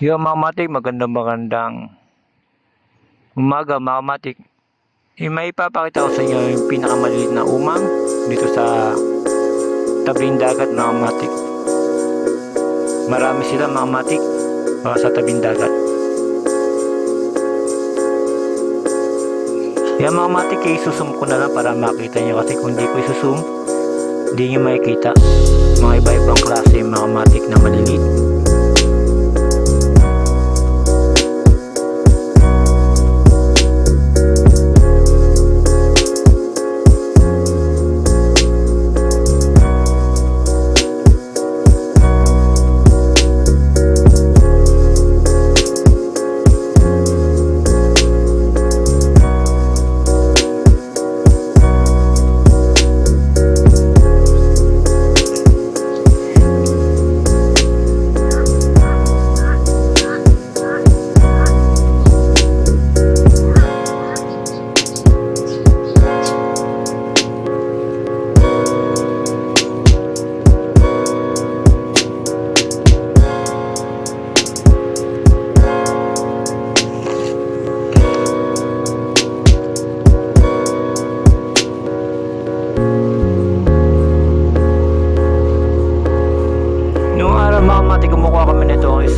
Yo mga matik, magandang magandang umaga mga matik. Eh, may ipapakita ko sa inyo yung pinakamaliit na umang dito sa tabing dagat mga matik. Marami sila mga matik uh, sa tabing dagat. Yan mga matik, isusum ko na lang para makita nyo kasi kung di ko isusum, hindi nyo makikita. Mga iba-ibang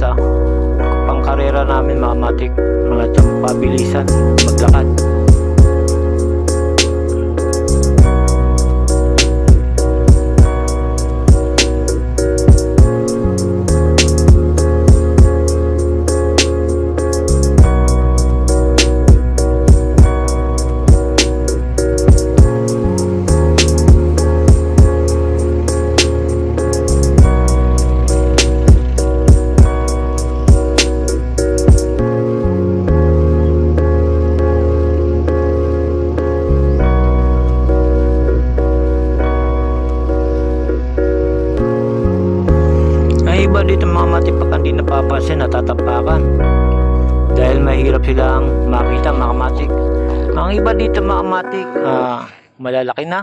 isa. Pangkarera namin mga matik. Mga tiyang pabilisan, maglakad. Mahirap silang makita mga matik. Ang iba dito mga matik, ah, malalaki na.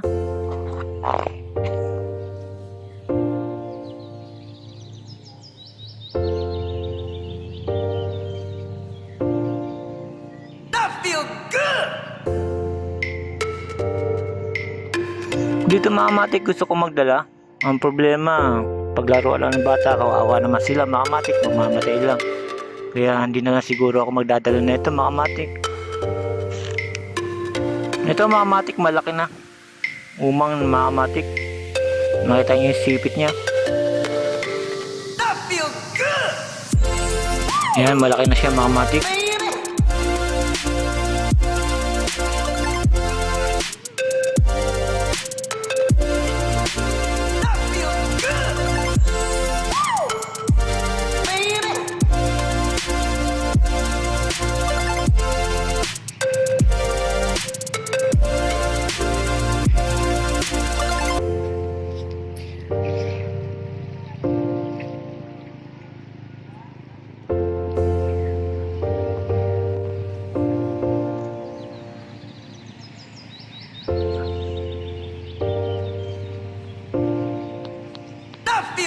Dito mga matik gusto ko magdala. Ang problema, paglaro lang ng bata, kawawa naman sila mga matik, mamamatay lang. Kaya hindi na lang siguro ako magdadala na ito mga matik. Ito mga matik, malaki na. Umang mga matik. Nakita niyo yung sipit niya. Yan, malaki na siya mga matik.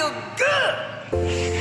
feel good.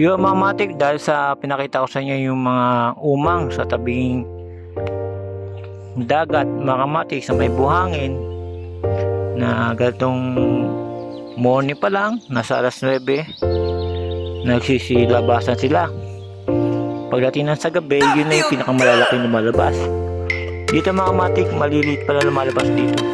Yung mga matik dahil sa pinakita ko sa inyo yung mga umang sa tabing dagat mga matik sa may buhangin na gatong morning pa lang nasa alas 9 nagsisilabasan sila. Pagdating ng sa gabi yun na yung pinakamalalaki lumalabas dito mga matik maliliit pala lumalabas dito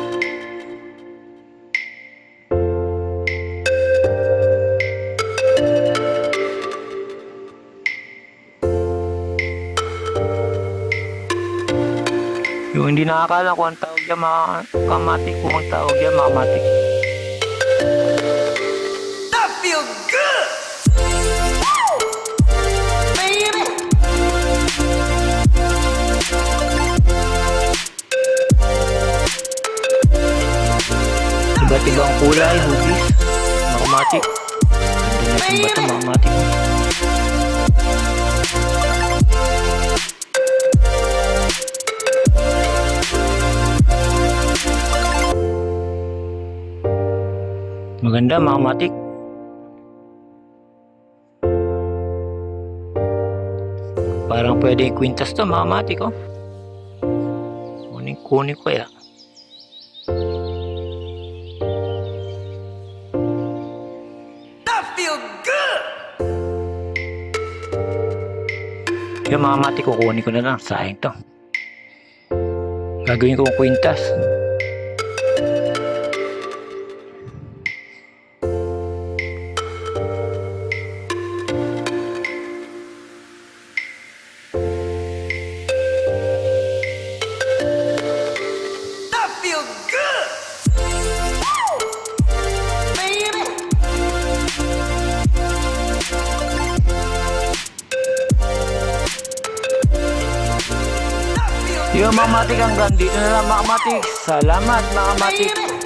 Hindi nakakala kung ang tawag yan mga kamatik. Kung ang tawag yan mga kamatik. That feel good. Baby. Iba't ibang kulay, hugis, mga kamatik. Ganda na itong bato mga kamatik. Maganda mga kamatik. Parang pwede yung kwintas to mga kamatik oh. Kunin kunin ko ya. That feel good. Yung mga mati kukunin ko na lang. Sayang to. Gagawin ko kwintas. Yung mga matik hanggang dito na lang mga matik. Salamat mga matik.